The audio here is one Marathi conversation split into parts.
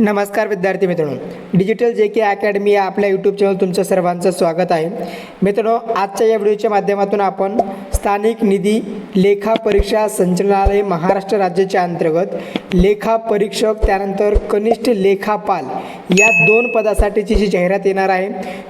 नमस्कार विद्यार्थी मित्रांनो. डिजिटल जे के अकॅडमी या आपल्या यूट्यूब चॅनल तुमचं सर्वांचं स्वागत आहे. मित्रांनो आजच्या या व्हिडिओच्या माध्यमातून आपण स्थानिक निधी लेखा परीक्षा संचालनालय महाराष्ट्र राज्याच्या अंतर्गत लेखा परीक्षक त्यानंतर कनिष्ठ लेखापाल या दोन पदासाठीची जी जाहिरात येणार आहे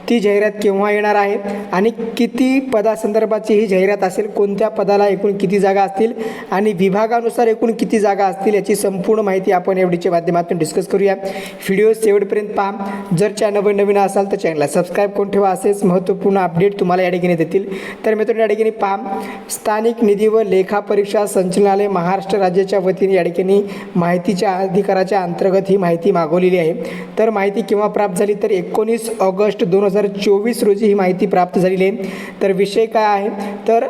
ती जाहिरात केव्हा येणार आहे आणि किती पदासंदर्भाची ही जाहिरात असेल कोणत्या पदाला एकूण किती जागा असतील आणि विभागानुसार एकूण किती जागा असतील याची संपूर्ण माहिती आपण एवढीच्या माध्यमातून डिस्कस करूया. व्हिडिओ शेवटपर्यंत पहा. जर चॅनलवर नवीन असाल तर चॅनलला सबस्क्राईब करून ठेवा. असेच महत्त्वपूर्ण अपडेट तुम्हाला या ठिकाणी देतील. तर मित्रांनो या ठिकाणी पहा. स्थानिक निधी व लेखा परीक्षा संचालनालय महाराष्ट्र राज्याच्या वतीने या ठिकाणी माहितीच्या अधिकाराच्या अंतर्गत ही माहिती मागवलेली आहे. तर माहिती केव्हा प्राप्त झाली? तर एकोणीस ऑगस्ट दोन हजार चोवीस रोजी ही माहिती प्राप्त झालेली आहे. तर विषय काय आहे? तर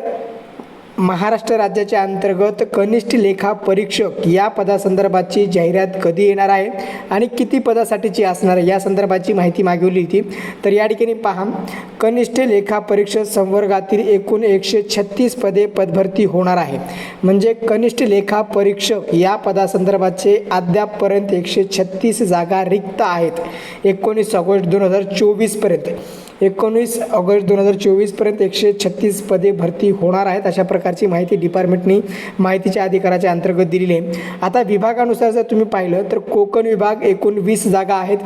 महाराष्ट्र राज्याच्या अंतर्गत कनिष्ठ लेखा परीक्षक या पदासंदर्भाची जाहिरात कधी येणार आहे आणि किती पदासाठीची असणार आहे या संदर्भाची माहिती मागवली होती. तर या ठिकाणी पहा. कनिष्ठ लेखा परीक्षक संवर्गातील एकूण एकशे छत्तीस पदे पदभरती होणार आहे. म्हणजे कनिष्ठ लेखा परीक्षक या पदासंदर्भाचे अद्यापपर्यंत एकशे छत्तीस जागा रिक्त आहेत. एकोणीस ऑगस्ट दोन हजार चोवीसपर्यंत एकोणीस ऑगस्ट दोन हजार चोवीसपर्यंत एकशे छत्तीस पदे भरती होणार आहेत अशा प्रकारची माहिती डिपार्टमेंटनी माहितीच्या अधिकाराच्या अंतर्गत दिलेली आहे. आता विभागानुसार जर तुम्ही पाहिलं तर कोकण विभाग एकूण वीस जागा आहेत.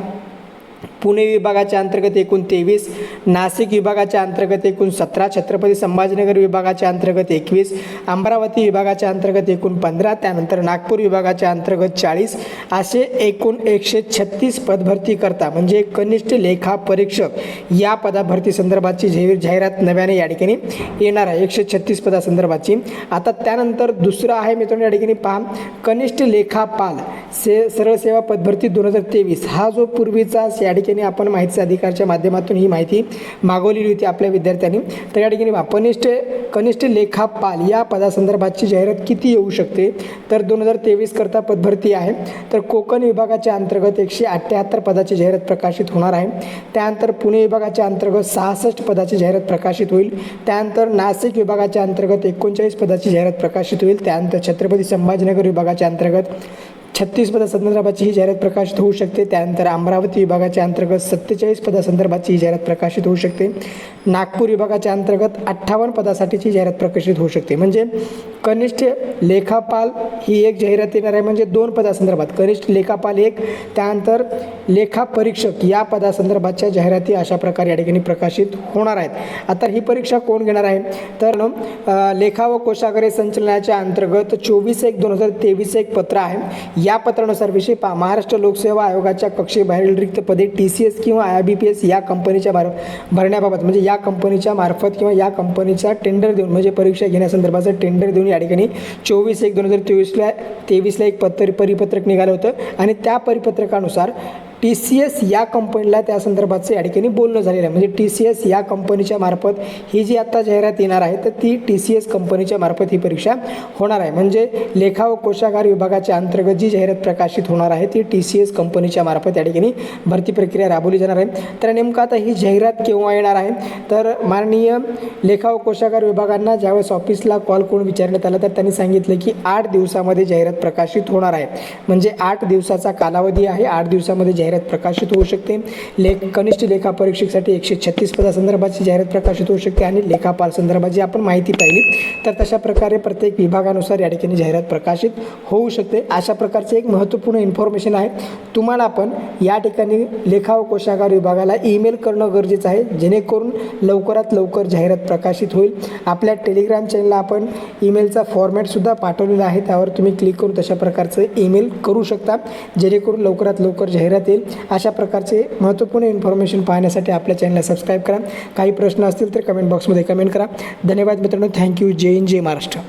पुणे विभागाच्या अंतर्गत एकूण तेवीस नाशिक विभागाच्या अंतर्गत एकूण सतरा छत्रपती संभाजीनगर विभागाच्या अंतर्गत एकवीस अमरावती विभागाच्या अंतर्गत एकूण पंधरा त्यानंतर नागपूर विभागाच्या अंतर्गत चाळीस असे एकूण एकशे छत्तीस पदभरती करता. म्हणजे कनिष्ठ लेखा परीक्षक या पदाभरती संदर्भाची जाहीर जाहिरात नव्याने या ठिकाणी येणार आहे. एकशे छत्तीस पदासंदर्भाची. आता त्यानंतर दुसरं आहे मित्रांनो या ठिकाणी पहा. कनिष्ठ लेखापाल से सरळ सेवा पदभरती दोन हजार तेवीस. हा जो पूर्वीचा या ठिकाणी आपण माहितीच्या अधिकारच्या माध्यमातून ही माहिती मागवलेली होती आपल्या विद्यार्थ्यांनी. तर या ठिकाणी पहा, कनिष्ठ कनिष्ठ लेखापाल या पदासंदर्भाची जाहिरात किती येऊ शकते? तर दोन हजार तेवीस करता पदभरती आहे. तर कोकण विभागाच्या अंतर्गत एकशे अठ्ठ्याहत्तर पदाची जाहिरात प्रकाशित होणार आहे. त्यानंतर पुणे विभागाच्या अंतर्गत सहासष्ट पदाची जाहिरात प्रकाशित होईल. त्यानंतर नाशिक विभागाच्या अंतर्गत एकोणचाळीस पदाची जाहिरात प्रकाशित होईल. त्यानंतर छत्रपती संभाजीनगर विभागाच्या अंतर्गत छत्तीस पदासंदर्भाची ही जाहिरात प्रकाशित होऊ शकते. त्यानंतर अमरावती विभागाच्या अंतर्गत सत्तेचाळीस पदासंदर्भाची ही जाहिरात प्रकाशित होऊ शकते. नागपूर विभागाच्या अंतर्गत अठ्ठावन्न पदासाठीची जाहिरात प्रकाशित होऊ शकते. म्हणजे कनिष्ठ लेखापाल ही एक जाहिरात येणार आहे. म्हणजे दोन पदासंदर्भात. कनिष्ठ लेखापाल एक त्यानंतर लेखा परीक्षक या पदासंदर्भाच्या जाहिराती अशा प्रकारे या ठिकाणी प्रकाशित होणार आहेत. आता ही परीक्षा कोण घेणार आहे? तर लेखा व कोशागरे संचलनाच्या अंतर्गत चोवीस एक दोन हजार तेवीस एक पत्र आहे. या पत्रानुसार विषय पा महाराष्ट्र लोकसेवा आयोगाच्या कक्षेबाहेरील रिक्त पदे टी सी एस किंवा आय बी पी एस या कंपनीच्या भार भरण्याबाबत म्हणजे या कंपनीच्या मार्फत किंवा या कंपनीचा टेंडर देऊन म्हणजे परीक्षा घेण्यासंदर्भाचं टेंडर देऊन या ठिकाणी चोवीस एक दोन हजार तेवीसला तेवीसला एक पत्र परिपत्रक निघालं होतं. आणि त्या परिपत्रकानुसार टी सी एस या कंपनीला त्या संदर्भाचं या ठिकाणी बोलणं झालेलं आहे. म्हणजे टी सी एस या कंपनीच्या मार्फत ही जी आत्ता जाहिरात येणार आहे तर ती टी सी एस कंपनीच्या मार्फत ही परीक्षा होणार आहे. म्हणजे लेखा व कोशागार विभागाच्या अंतर्गत जी जाहिरात प्रकाशित होणार आहे ती टी सी एस कंपनीच्या मार्फत या ठिकाणी भरती प्रक्रिया राबवली जाणार आहे. तर नेमकं आता ही जाहिरात केव्हा येणार आहे? तर माननीय लेखा व कोशागार विभागांना ज्यावेळेस ऑफिसला कॉल करून विचारण्यात आला तर त्यांनी सांगितलं की आठ दिवसामध्ये जाहिरात प्रकाशित होणार आहे. म्हणजे आठ दिवसाचा कालावधी आहे. आठ दिवसामध्ये जाहिरात प्रकाशित होऊ शकते. लेख कनिष्ठ लेखा परीक्षेसाठी एकशे छत्तीस पदासंदर्भाची जाहिरात प्रकाशित होऊ शकते आणि लेखापाल संदर्भाची आपण माहिती पाहिली. तर तशा प्रकारे प्रत्येक विभागानुसार या ठिकाणी जाहिरात प्रकाशित होऊ शकते. अशा प्रकारचे एक महत्त्वपूर्ण इन्फॉर्मेशन आहे. तुम्हाला आपण या ठिकाणी लेखा व कोशागार विभागाला ईमेल करणं गरजेचं आहे. जेणेकरून लवकरात लवकर जाहिरात प्रकाशित होईल. आपल्या टेलिग्राम चॅनलला आपण ईमेलचा फॉर्मॅटसुद्धा पाठवलेला आहे. त्यावर तुम्ही क्लिक करून तशा प्रकारचं ईमेल करू शकता. जेणेकरून लवकरात लवकर जाहिरात येईल. अशा प्रकारचे महत्त्वपूर्ण इन्फॉर्मेशन पाहण्यासाठी आपल्या चॅनलला सबस्क्राईब करा. काही प्रश्न असतील तर कमेंट बॉक्समध्ये कमेंट करा. धन्यवाद मित्रांनो. Thank you Jai Hind Jai Maharashtra.